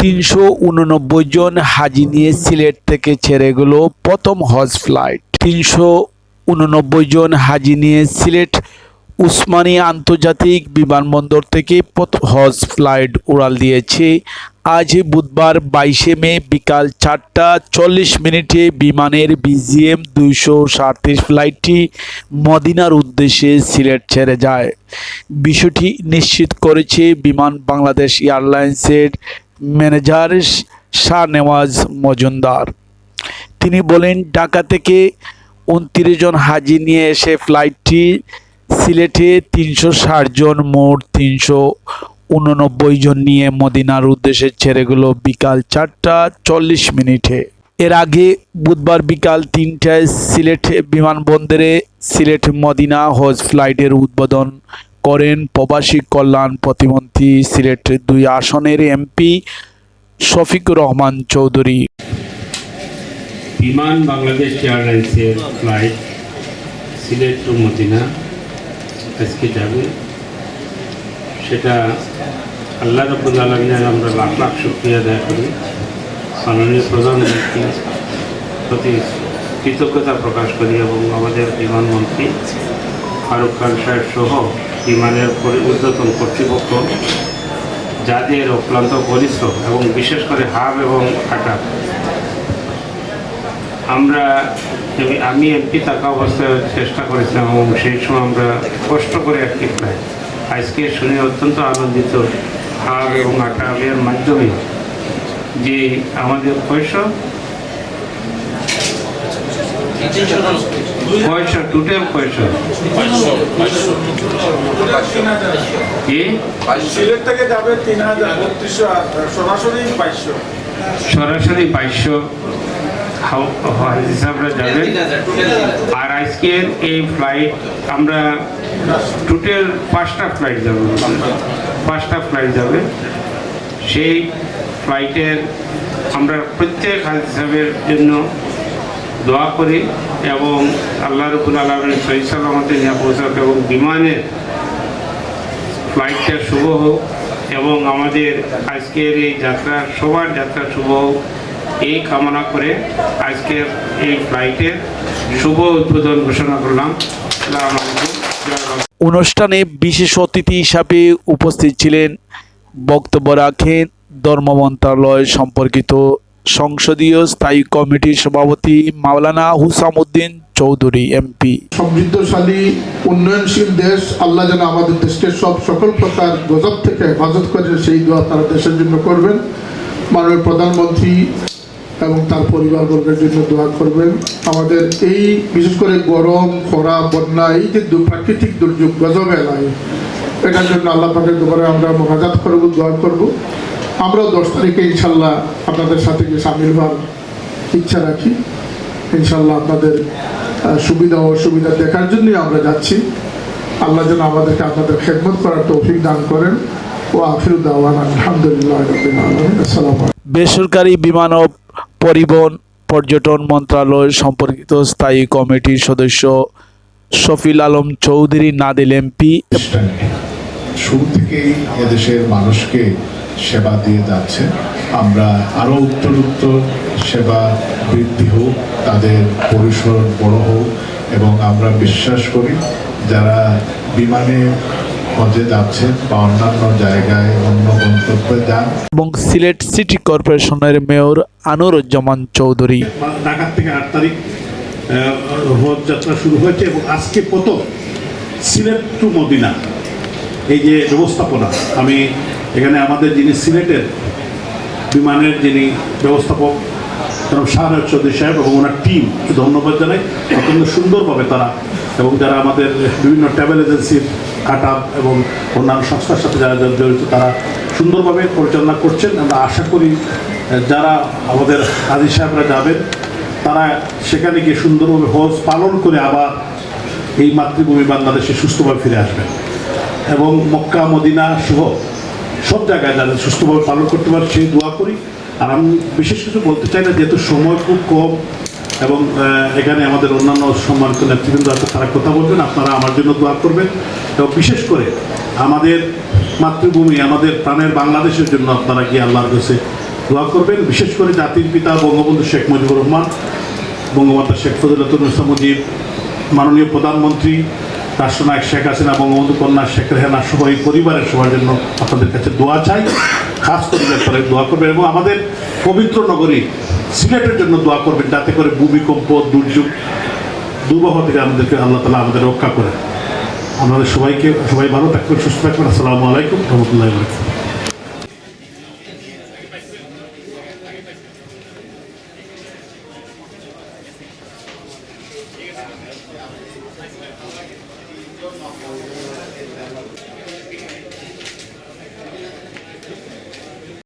তিনশো উননব্বই জন হাজি নিয়ে সিলেট থেকে ছেড়ে গেল প্রথম হজ ফ্লাইট তিনশো উননব্বই জন হাজি নিয়ে সিলেট উসমানী আন্তর্জাতিক বিমানবন্দর থেকে প্রথম হজ ফ্লাইট উড়াল দিয়েছে। আজ বুধবার বাইশে মে বিকাল চারটা চল্লিশ মিনিটে বিমানের বিজিএম দুইশো সাঁত্রিশ ফ্লাইটটি মদিনার উদ্দেশ্যে সিলেট ছেড়ে যায়। বিষয়টি নিশ্চিত করেছে বিমান বাংলাদেশ এয়ারলাইন্সের ম্যানেজার শাহনেওয়াজ মজুমদার। তিনি বলেন, ঢাকা থেকে উনত্রিশ জন হাজি নিয়ে এসে ফ্লাইটটি সিলেটে তিনশো ষাট জন, মোট তিনশো উননব্বই জন নিয়ে মদিনার উদ্দেশ্যে ছেড়ে গেল বিকাল চারটা চল্লিশ মিনিটে। এর আগে বুধবার বিকাল তিনটায় সিলেট বিমানবন্দরে সিলেট মদিনা হজ ফ্লাইটের উদ্বোধন করেন প্রবাসী কল্যাণ প্রতিমন্ত্রী, সিলেট দুই আসনের এমপি শফিকুর রহমান চৌধুরী। বিমান বাংলাদেশ এয়ারলাইন্সের ফ্লাইট সিলেট টু মদিনা। আজকে যাবে। সেটা আল্লাহ রব্বুল আলমিনের আমরা লাখ লাখ শুক্রিয়া আদায় করি। মাননীয় প্রধানমন্ত্রী প্রতি কৃতজ্ঞতা প্রকাশ করি এবং আমাদের বিমানমন্ত্রী ফারুক খান সাহেব সহ বিমানের ঊর্ধ্বতন কর্তৃপক্ষ যাদের অক্লান্ত পরিশ্রম এবং বিশেষ করে হাব এবং হাটা আমরা, আমি- এমপি থাকা অবস্থায় চেষ্টা করেছিলাম এবং সেই সময় আমরা কষ্ট করে একটি প্রায় আজকে শুনে অত্যন্ত আনন্দিত হাব এবং আটাবের মাধ্যমে যে আমাদের পয়সা পয়সা টোটাল পয়সা। কি? সিলেট থেকে যাবে তিন হাজার বত্রিশশো সরাসরি বাইশশো। সরাসরি বাইশশো। হিসাবরা যাবে। আর আজকের এই ফ্লাইট আমরা টোটাল পাঁচটা ফ্লাইট যাবে। পাঁচটা ফ্লাইট যাবে। সেই ফ্লাইটের আমরা প্রত্যেক হাজি সাহেবের জন্য দোয়া করি এবং আল্লাহ রবুল আলমের সহি সালামতে নিয়ে পৌঁছাক এবং বিমানের ফ্লাইটটা শুভ হোক এবং আমাদের আজকের এই যাত্রা, সবার যাত্রা শুভ হোক এই কামনা করে আজকের এই ফ্লাইটের শুভ উদ্বোধন ঘোষণা করলাম। অনুষ্ঠানে বিশেষ অতিথি হিসাবে উপস্থিত ছিলেন বক্তব্য রাখেন ধর্ম মন্ত্রণালয় সম্পর্কিত সংসদীয় স্থায়ী কমিটির সভাপতি মাওলানা হুসামউদ্দিন চৌধুরী, এমপি। সমৃদ্ধশালী, উন্নয়নশীল দেশ, আল্লাহ যেন আমাদের দেশকে সব সকল প্রকার গজব থেকে হেফাজত করে, সেই দোয়া তারা দেশের জন্য করবেন। মাননীয় প্রধানমন্ত্রী এবং তার পরিবারবর্গের জন্য দোয়া করবেন। আমাদের এই, বিশেষ করে গরম, খরা, বন্যা, এই যে প্রাকৃতিক দুর্যোগ, গজব এলায়, এটার জন্য আল্লাহ পাকের দোকানে আমরা মোনাজাত করব, দোয়া করব। আমরাও দশ তারিখে ইনশাল্লাহ আপনাদের সাথে গিয়ে সামিল হওয়ার ইচ্ছা রাখি। ইনশাল্লাহ আপনাদের সুবিধা ও অসুবিধা দেখার জন্যই আমরা যাচ্ছি। আল্লাহ যেন আমাদেরকে আপনাদের খেদমত করার তৌফিক দান করেন। ও আফির দাওয়ান আলহামদুলিল্লাহ। বেসরকারি বিমান ও পরিবহন পর্যটন মন্ত্রণালয় সম্পর্কিত স্থায়ী কমিটির সদস্য শফিল আলম চৌধুরী নাদিল এমপি। শুরু থেকেই এদেশের মানুষকে সেবা দিয়ে যাচ্ছে। আমরা আরও উত্তরোত্তর সেবা বৃদ্ধি হোক তাদের পরিসর বড় হোক এবং আমরা বিশ্বাস করি যারা বিমানে হজে যাচ্ছেন বা অন্যান্য জায়গায় অন্য গন্তব্যে যান। এবং সিলেট সিটি কর্পোরেশনের মেয়র আনুরুজ্জামান চৌধুরী। ঢাকার থেকে আট তারিখ হজ যাত্রা শুরু হয়েছে এবং আজকে প্রথম সিলেট টু মদিনা এই যে ব্যবস্থাপনা। আমি এখানে আমাদের যিনি সিলেটের বিমানের যিনি ব্যবস্থাপক, জনাব শাহনাজ চৌধুরী সাহেব এবং ওনার টিম ধন্যবাদ জানাই। অত্যন্ত সুন্দরভাবে তারা এবং যারা আমাদের বিভিন্ন ট্রাভেল এজেন্সির কাটাপ এবং অন্যান্য সংস্থার সাথে যারা যারা জড়িত, তারা সুন্দরভাবে পরিচালনা করছেন। আমরা আশা করি যারা আমাদের হাজির সাহেবরা যাবেন, তারা সেখানে গিয়ে সুন্দরভাবে হজ পালন করে আবার এই মাতৃভূমি বাংলাদেশে সুস্থভাবে ফিরে আসবেন। এবং মক্কা, মদিনা সহ সব জায়গায় যারা সুস্থভাবে পালন করতে পারে, সেই দোয়া করি। আর আমি বিশেষ কিছু বলতে চাই না, যেহেতু সময় খুব কম এবং এখানে আমাদের অন্যান্য সম্মানিত নেতৃবৃন্দ আছে, তারা কথা বলবেন, আপনারা আমার জন্য দোয়া করবেন। এবং বিশেষ করে আমাদের মাতৃভূমি, আমাদের প্রাণের বাংলাদেশের জন্য আপনারা গিয়ে আল্লাহর কাছে দোয়া করবেন। বিশেষ করে জাতির পিতা বঙ্গবন্ধু শেখ মুজিবুর রহমান, বঙ্গমাতা শেখ ফজিলাতুন্নেসা মুজিব মাননীয় প্রধানমন্ত্রী রাষ্ট্রনায়ক শেখ হাসিনা বঙ্গবন্ধু কন্যা শেখ রেহানা সহ এই পরিবারের সবার জন্য আপনাদের কাছে দোয়া চাই। খাস করে ব্যাপারে দোয়া করবেন এবং আমাদের পবিত্র নগরী সিলেটের জন্য দোয়া করবেন যাতে করে ভূমিকম্প, দুর্যোগ দুর্বহ থেকে আমাদেরকে আল্লাহ তালা আমাদের রক্ষা করে। আমাদের সবাইকে, সবাই ভালো থাকবেন, সুস্থ থাকবেন। আসসালামু আলাইকুম, রহমতুল্লাহ Yo no